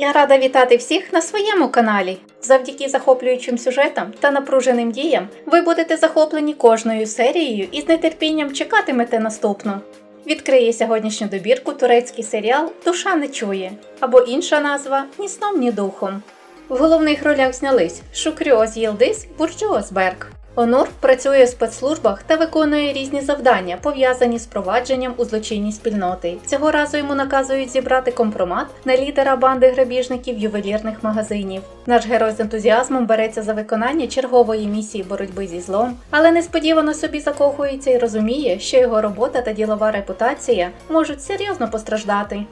Я рада вітати всіх на своєму каналі. Завдяки захоплюючим сюжетам та напруженим діям ви будете захоплені кожною серією і з нетерпінням чекатимете наступну. Відкриє сьогоднішню добірку турецький серіал Душа не чує або інша назва Ні сном, ні духом. В головних ролях знялись Шукрьоз Єлдис, Бурджу Озберг. Онур працює в спецслужбах та виконує різні завдання, пов'язані з провадженням у злочинній спільноти. Цього разу йому наказують зібрати компромат на лідера банди грабіжників ювелірних магазинів. Наш герой з ентузіазмом береться за виконання чергової місії боротьби зі злом, але несподівано собі закохується і розуміє, що його робота та ділова репутація можуть серйозно постраждати.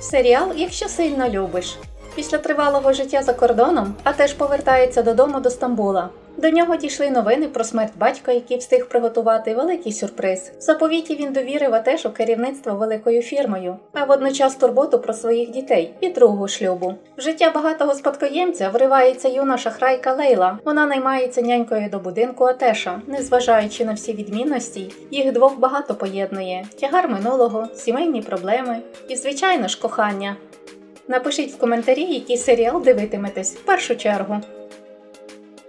Серіал, якщо сильно любиш. Після тривалого життя за кордоном, а теж повертається додому до Стамбула. До нього дійшли новини про смерть батька, який встиг приготувати великий сюрприз. В заповіті він довірив Атешу керівництво великою фірмою, а водночас турботу про своїх дітей і другу шлюбу. В життя багатого спадкоємця вривається юна шахрайка Лейла. Вона наймається нянькою до будинку Атеша, незважаючи на всі відмінності, їх двох багато поєднує: тягар минулого, сімейні проблеми і, звичайно ж, кохання. Напишіть в коментарі, який серіал дивитиметесь в першу чергу.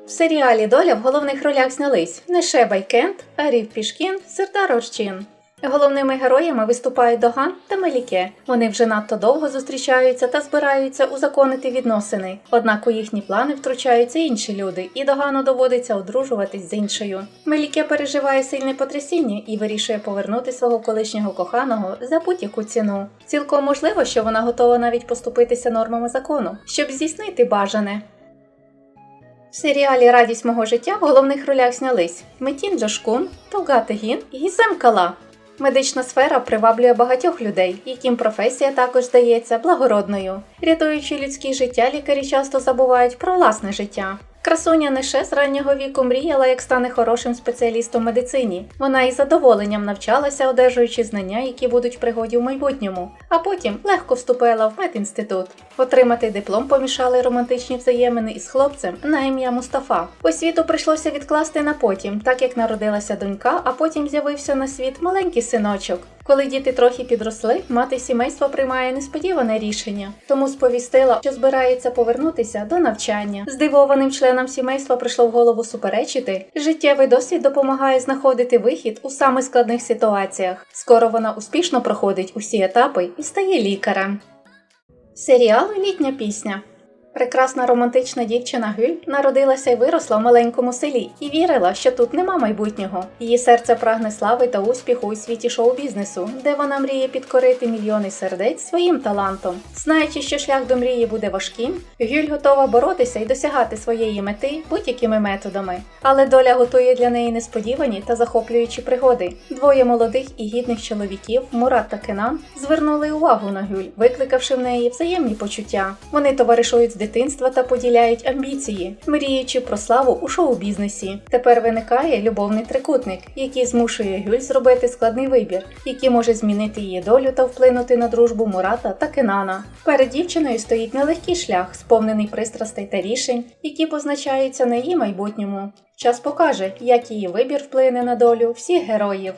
В серіалі Доля в головних ролях знялись Неше Байкент, Арів Пішкін, Сердар Орчин. Головними героями виступають Доган та Меліке. Вони вже надто довго зустрічаються та збираються узаконити відносини. Однак у їхні плани втручаються інші люди, і Догану доводиться одружуватись з іншою. Меліке переживає сильне потрясіння і вирішує повернути свого колишнього коханого за будь-яку ціну. Цілком можливо, що вона готова навіть поступитися нормами закону, щоб здійснити бажане. В серіалі Радість мого життя в головних ролях знялись Метін Джошкун, Толга Тегін і Гізем Кала. Медична сфера приваблює багатьох людей, яким професія також здається благородною. Рятуючи людські життя, лікарі часто забувають про власне життя. Красуня Неше з раннього віку мріяла, як стане хорошим спеціалістом медицині. Вона із задоволенням навчалася, одержуючи знання, які будуть в пригоді в майбутньому, а потім легко вступила в медінститут. Отримати диплом помішали романтичні взаємини із хлопцем на ім'я Мустафа. Освіту прийшлося відкласти на потім, так як народилася донька, а потім з'явився на світ маленький синочок. Коли діти трохи підросли, мати сімейства приймає несподіване рішення, тому сповістила, що збирається повернутися до навчання. Здивованим членам сімейства прийшло в голову суперечити. Життєвий досвід допомагає знаходити вихід у самих складних ситуаціях. Скоро вона успішно проходить усі етапи і стає лікарем. Серіал Літня пісня. Прекрасна романтична дівчина Гюль народилася і виросла в маленькому селі і вірила, що тут нема майбутнього. Її серце прагне слави та успіху у світі шоу-бізнесу, де вона мріє підкорити мільйони сердець своїм талантом. Знаючи, що шлях до мрії буде важким, Гюль готова боротися і досягати своєї мети будь-якими методами. Але доля готує для неї несподівані та захоплюючі пригоди. Двоє молодих і гідних чоловіків, Мурат та Кенан, звернули увагу на Гюль, викликавши в неї взаємні почуття. Вони товаришують з дитинства та поділяють амбіції, мріючи про славу у шоу-бізнесі. Тепер виникає любовний трикутник, який змушує Гюль зробити складний вибір, який може змінити її долю та вплинути на дружбу Мурата та Кенана. Перед дівчиною стоїть нелегкий шлях, сповнений пристрастей та рішень, які позначаються на її майбутньому. Час покаже, як її вибір вплине на долю всіх героїв.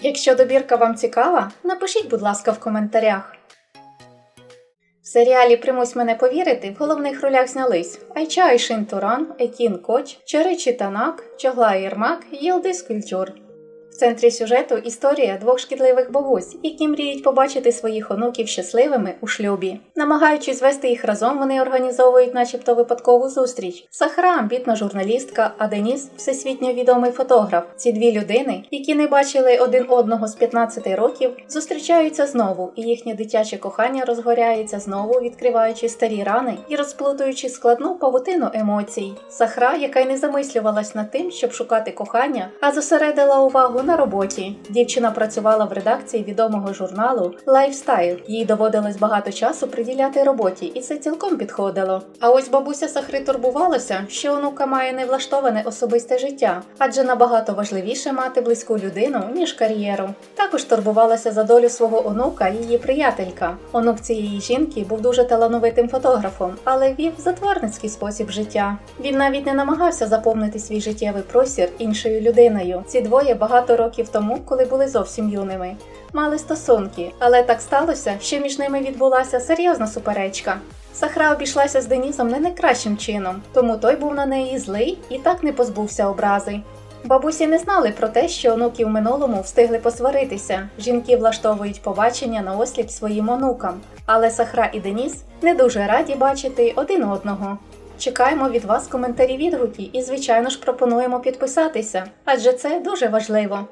Якщо добірка вам цікава, напишіть, будь ласка, в коментарях. В серіалі Примусь мене повірити в головних ролях знялись Айча Айшин Туран, Екін Коч, Чаричі Танак, Чогла Єрмак, Єлдис Культюр. В центрі сюжету історія двох шкідливих бабусь, які мріють побачити своїх онуків щасливими у шлюбі. Намагаючись звести їх разом, вони організовують, начебто, випадкову зустріч. Сахара амбітна журналістка, а Деніс всесвітньо відомий фотограф. Ці дві людини, які не бачили один одного з 15 років, зустрічаються знову, і їхнє дитяче кохання розгоряється знову, відкриваючи старі рани і розплутуючи складну павутину емоцій. Сахра, яка й не замислювалась над тим, щоб шукати кохання, а зосередила увагу на роботі. Дівчина працювала в редакції відомого журналу Lifestyle. Їй доводилось багато часу приділяти роботі, і це цілком підходило. А ось бабуся Сахри турбувалася, що онука має невлаштоване особисте життя, адже набагато важливіше мати близьку людину ніж кар'єру. Також турбувалася за долю свого онука її приятелька. Онук цієї жінки був дуже талановитим фотографом, але вів затворницький спосіб життя. Він навіть не намагався заповнити свій життєвий простір іншою людиною. Ці двоє багато років тому, коли були зовсім юними, мали стосунки, але так сталося, що між ними відбулася серйозна суперечка. Сахра обійшлася з Денісом не найкращим чином, тому той був на неї злий і так не позбувся образи. Бабусі не знали про те, що онуки в минулому встигли посваритися. Жінки влаштовують побачення на осліп своїм онукам, але Сахра і Деніс не дуже раді бачити один одного. Чекаємо від вас коментарі відгуки і, звичайно ж, пропонуємо підписатися, адже це дуже важливо.